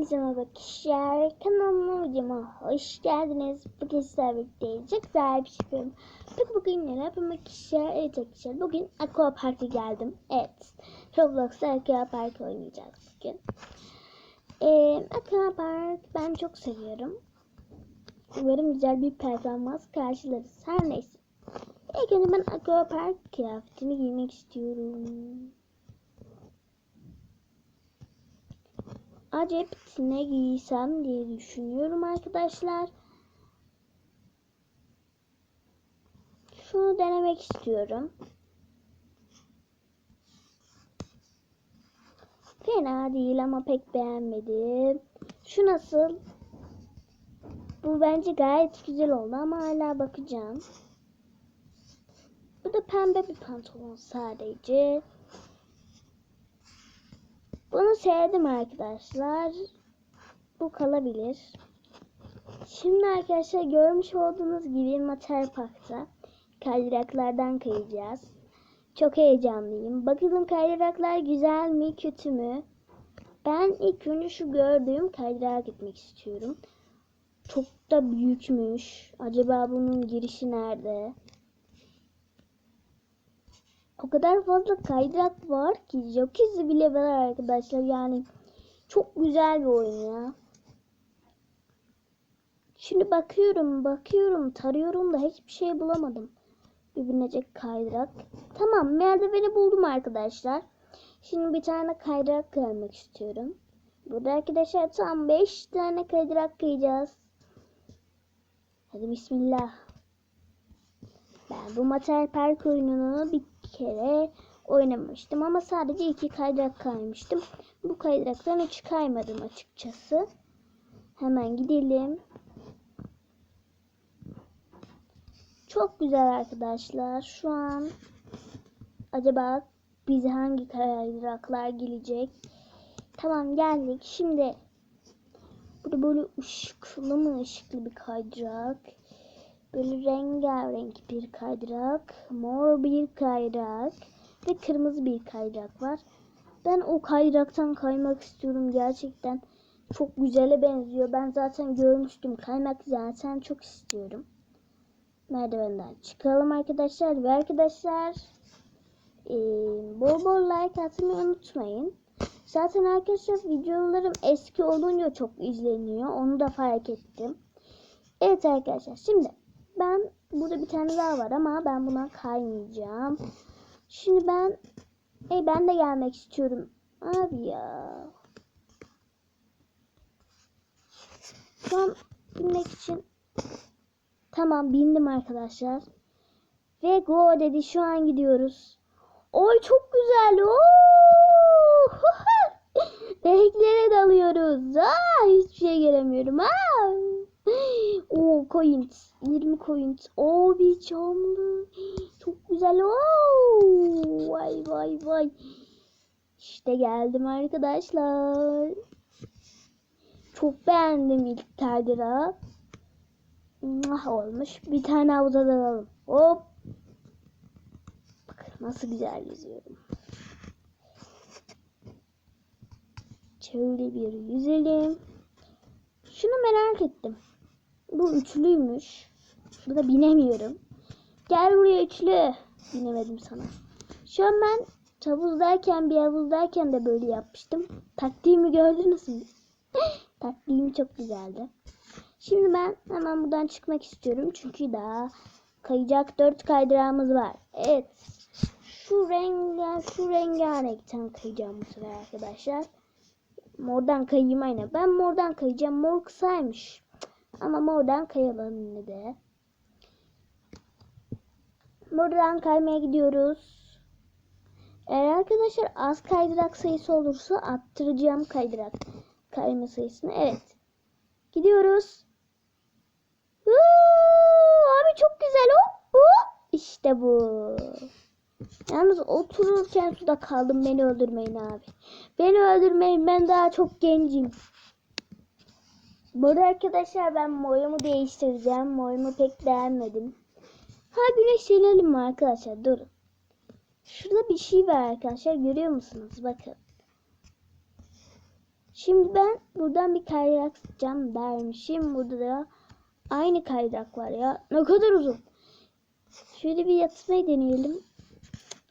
Hepinize merhaba arkadaşlar. Kanalıma videoma hoş geldiniz. Bugün sizlerle birlikte çok güzel bir şey yapıyorum. Peki bugün neler yapıyorum arkadaşlar? Evet arkadaşlar bugün Aqua Park'a geldim. Evet. Roblox'ta Aqua Park oynayacağız bugün. Ee, Aqua Park ben çok seviyorum. Umarım güzel bir performans karşılarız. Her neyse. İlk önce ben Aqua Park kıyafetini giymek istiyorum. Acep ne giysem diye düşünüyorum arkadaşlar. Şunu denemek istiyorum. Fena değil ama pek beğenmedim. Şu nasıl? Bu bence gayet güzel oldu ama hala bakacağım. Bu da pembe bir pantolon sadece. Bunu sevdim arkadaşlar. Bu kalabilir. Şimdi arkadaşlar görmüş olduğunuz gibi Mater Park'ta kaydıraklardan kayacağız. Çok heyecanlıyım. Bakalım kaydıraklar güzel mi kötü mü? Ben ilk önce şu gördüğüm kaydırağa gitmek istiyorum. Çok da büyükmüş. Acaba bunun girişi nerede? O kadar fazla kaydırak var ki jacuzzi bile var arkadaşlar. Yani çok güzel bir oyun ya. Şimdi bakıyorum, bakıyorum, tarıyorum da hiçbir şey bulamadım. Bir binecek kaydırak. Tamam, merdiveni buldum arkadaşlar. Şimdi bir tane kaydırak kaymak istiyorum. Burada arkadaşlar tam 5 tane kaydırak kayacağız. Hadi bismillah. Ben bu Mater Park oyununu bir kere oynamamıştım ama sadece iki kaydırak kaymıştım. Bu kaydıraktan hiç kaymadım açıkçası. Hemen gidelim. Çok güzel arkadaşlar. Şu an acaba bize hangi kaydıraklar gelecek? Tamam geldik. Şimdi burada böyle ışıklı mı ışıklı bir kaydırak. Böyle rengarenk bir kaydırak, mor bir kaydırak ve kırmızı bir kaydırak var. Ben o kaydıraktan kaymak istiyorum gerçekten. Çok güzele benziyor. Ben zaten görmüştüm. Kaymak zaten çok istiyorum. Merdivenden çıkalım arkadaşlar. Ve arkadaşlar ee, bol bol like atmayı unutmayın. Zaten arkadaşlar videolarım eski olunca çok izleniyor. Onu da fark ettim. Evet arkadaşlar şimdi ben burada bir tane daha var ama ben buna kaymayacağım. Şimdi ben e ben de gelmek istiyorum. Abi ya. Şu binmek için tamam bindim arkadaşlar. Ve go dedi şu an gidiyoruz. Oy çok güzel. Oo! Renklere dalıyoruz. Aa, hiçbir şey göremiyorum. Aa! Oo coins. 20 coins. Oo bir camlı. Çok güzel. Oo! Vay vay vay. İşte geldim arkadaşlar. Çok beğendim ilk kaydırağı. Ah olmuş. Bir tane havuza dalalım. Hop. Bak nasıl güzel yüzüyorum. Şöyle bir yüzelim. Şunu merak ettim. Bu üçlüymüş. Bu da binemiyorum. Gel buraya üçlü. Binemedim sana. Şu an ben havuzdayken bir havuzdayken de böyle yapmıştım. Taktiğimi gördünüz mü? Taktiğim çok güzeldi. Şimdi ben hemen buradan çıkmak istiyorum. Çünkü daha kayacak dört kaydırağımız var. Evet. Şu rengar, şu rengarenkten kayacağım bu sefer arkadaşlar. Mordan kayayım aynen. Ben mordan kayacağım. Mor kısaymış. Ama mordan kayalım yine de. Mordan kaymaya gidiyoruz. Eğer arkadaşlar az kaydırak sayısı olursa arttıracağım kaydırak kayma sayısını. Evet. Gidiyoruz. Huu, abi çok güzel o. İşte bu. Yalnız otururken suda kaldım. Beni öldürmeyin abi. Beni öldürmeyin. Ben daha çok gencim. Burada arkadaşlar ben boyumu değiştireceğim. Boyumu pek beğenmedim. Ha güneşlenelim mi arkadaşlar? Durun. Şurada bir şey var arkadaşlar. Görüyor musunuz? Bakın. Şimdi ben buradan bir kaydırak sıkacağım dermişim. Burada da aynı kaydırak var ya. Ne kadar uzun. Şöyle bir yatmayı deneyelim.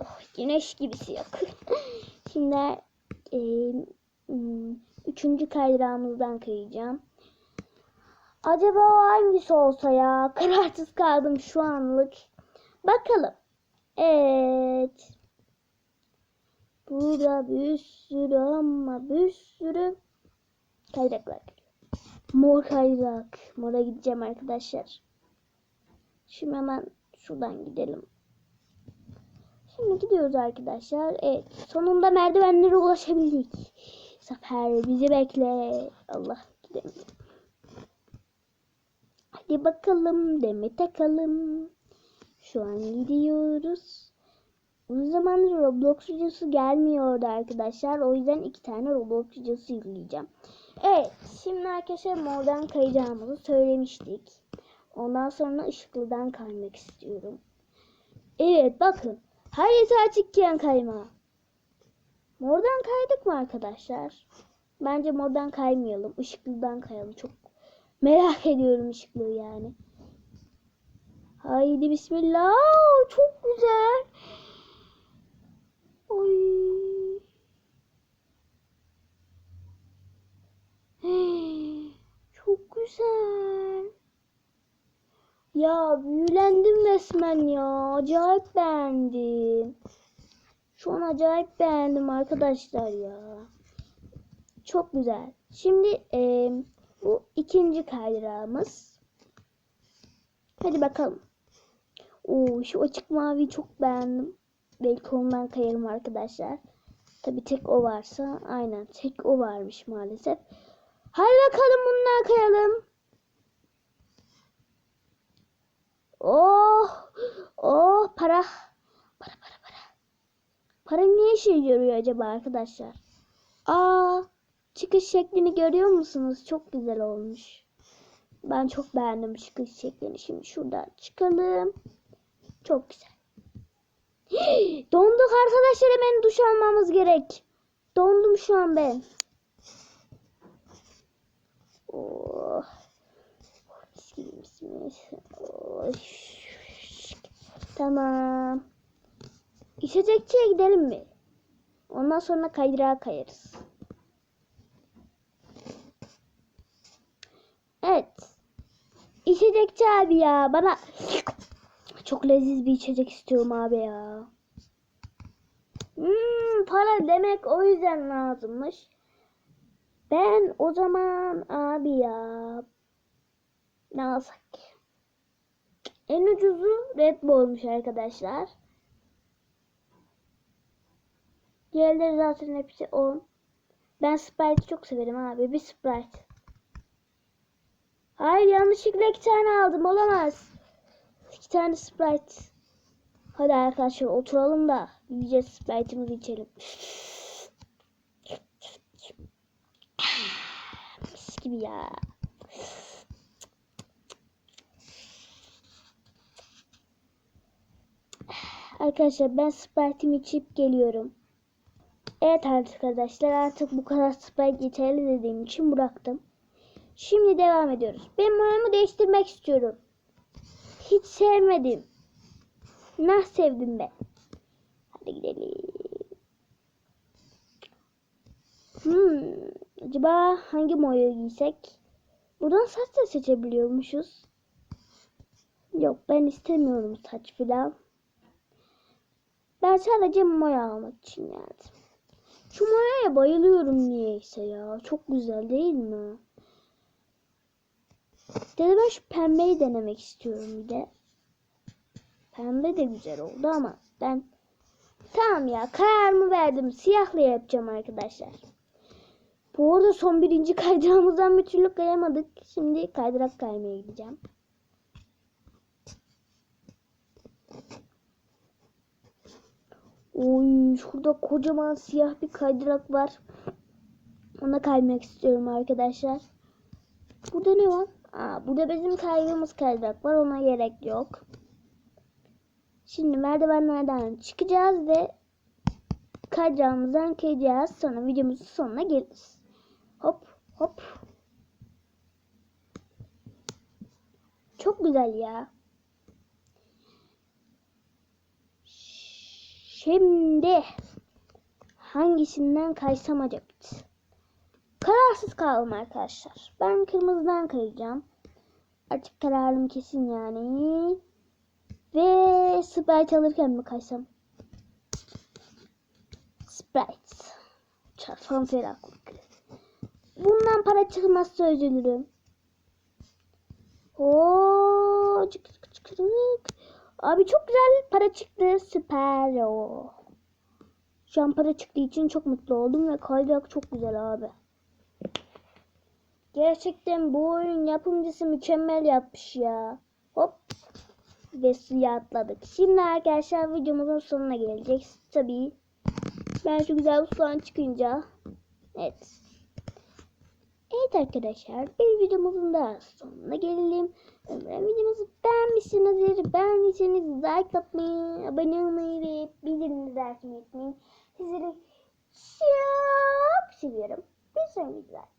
Oh, güneş gibisi yok. Şimdi e, üçüncü kaydırağımızdan kayacağım. Acaba o hangisi olsa ya? Kararsız kaldım şu anlık. Bakalım. Evet. Burada bir sürü ama bir sürü kaydıraklar. Mor kaydırak. Mora gideceğim arkadaşlar. Şimdi hemen şuradan gidelim. Şimdi gidiyoruz arkadaşlar. Evet. Sonunda merdivenlere ulaşabildik. Zafer bizi bekle. Allah gidelim. Hadi bakalım deme takalım. Şu an gidiyoruz. Uzun zamandır Roblox videosu gelmiyordu arkadaşlar. O yüzden iki tane Roblox videosu yükleyeceğim. Evet. Şimdi arkadaşlar mordan kayacağımızı söylemiştik. Ondan sonra ışıklıdan kaymak istiyorum. Evet bakın. Haritası açıkken kayma. Mordan kaydık mı arkadaşlar? Bence mordan kaymayalım. Işıklıdan kayalım. Çok merak ediyorum ışıklığı yani. Haydi bismillah. Çok güzel. Oy. Çok güzel. Ya büyülendim resmen ya. Acayip beğendim. Şu an acayip beğendim arkadaşlar ya. Çok güzel. Şimdi e, bu ikinci kaydırağımız. Hadi bakalım. Oo, şu açık mavi çok beğendim. Belki ondan kayarım arkadaşlar. Tabi tek o varsa. Aynen tek o varmış maalesef. Hadi bakalım bundan kayalım. Oh, oh para. Para para para. Para niye işe yarıyor acaba arkadaşlar? Aa, çıkış şeklini görüyor musunuz? Çok güzel olmuş. Ben çok beğendim çıkış şeklini. Şimdi şuradan çıkalım. Çok güzel. Donduk arkadaşlar hemen duş almamız gerek. Dondum şu an ben. Oh. Oh. Tamam. İçecekçiye gidelim mi? Ondan sonra kaydırağa kayarız. Evet. İçecekçi abi ya bana çok leziz bir içecek istiyorum abi ya. Hmm, para demek o yüzden lazımmış. Ben o zaman abi ya ne alsak? En ucuzu Red Bull'muş arkadaşlar. Diğerleri zaten hepsi 10. Ben Sprite çok severim abi. Bir Sprite. Hayır yanlışlıkla iki tane aldım. Olamaz. İki tane Sprite. Hadi arkadaşlar oturalım da yiyeceğiz Sprite'ımızı içelim. Mis gibi ya. Arkadaşlar ben Sprite'imi içip geliyorum. Evet arkadaşlar artık bu kadar Sprite yeterli dediğim için bıraktım. Şimdi devam ediyoruz. Ben moramı değiştirmek istiyorum. Hiç sevmedim. Nah sevdim ben. Hadi gidelim. Hmm, acaba hangi moyu giysek? Buradan saç da seçebiliyormuşuz. Yok ben istemiyorum saç filan. Ben sadece moya almak için geldim. Şu moyaya bayılıyorum niyeyse ya. Çok güzel değil mi? Dedi ben şu pembeyi denemek istiyorum bir de. Pembe de güzel oldu ama ben tamam ya kararımı verdim. Siyahla yapacağım arkadaşlar. Bu arada son birinci kaydırağımızdan bir türlü kayamadık. Şimdi kaydırak kaymaya gideceğim. Oy şurada kocaman siyah bir kaydırak var. Ona kaymak istiyorum arkadaşlar. Burada ne var? Aa, burada bizim kaydığımız kaydırak var. Ona gerek yok. Şimdi merdivenlerden çıkacağız ve kaydırağımızdan kayacağız. Sonra videomuzun sonuna geliriz. Hop hop. Çok güzel ya. Şimdi hangisinden kaysam acaba? Kararsız kaldım arkadaşlar. Ben kırmızıdan kayacağım. Artık kararım kesin yani. Ve Sprite alırken mi kaysam? Sprite. Çarpan ferahlık. Bundan para çıkmazsa üzülürüm. Oo, çık çık çık çık. Abi çok güzel para çıktı. Süper o. Şu an para çıktığı için çok mutlu oldum ve kaydırak çok güzel abi. Gerçekten bu oyun yapımcısı mükemmel yapmış ya. Hop. Ve suya atladık. Şimdi arkadaşlar videomuzun sonuna gelecek. Tabii. Ben şu güzel sudan çıkınca. Evet. Evet arkadaşlar bir videomuzun daha sonuna gelelim. Umarım videomuzu beğenmişsinizdir. Beğendiyseniz like atmayı, abone olmayı ve bildirimleri açmayı unutmayın. Sizleri çok seviyorum. Bir sonraki videoda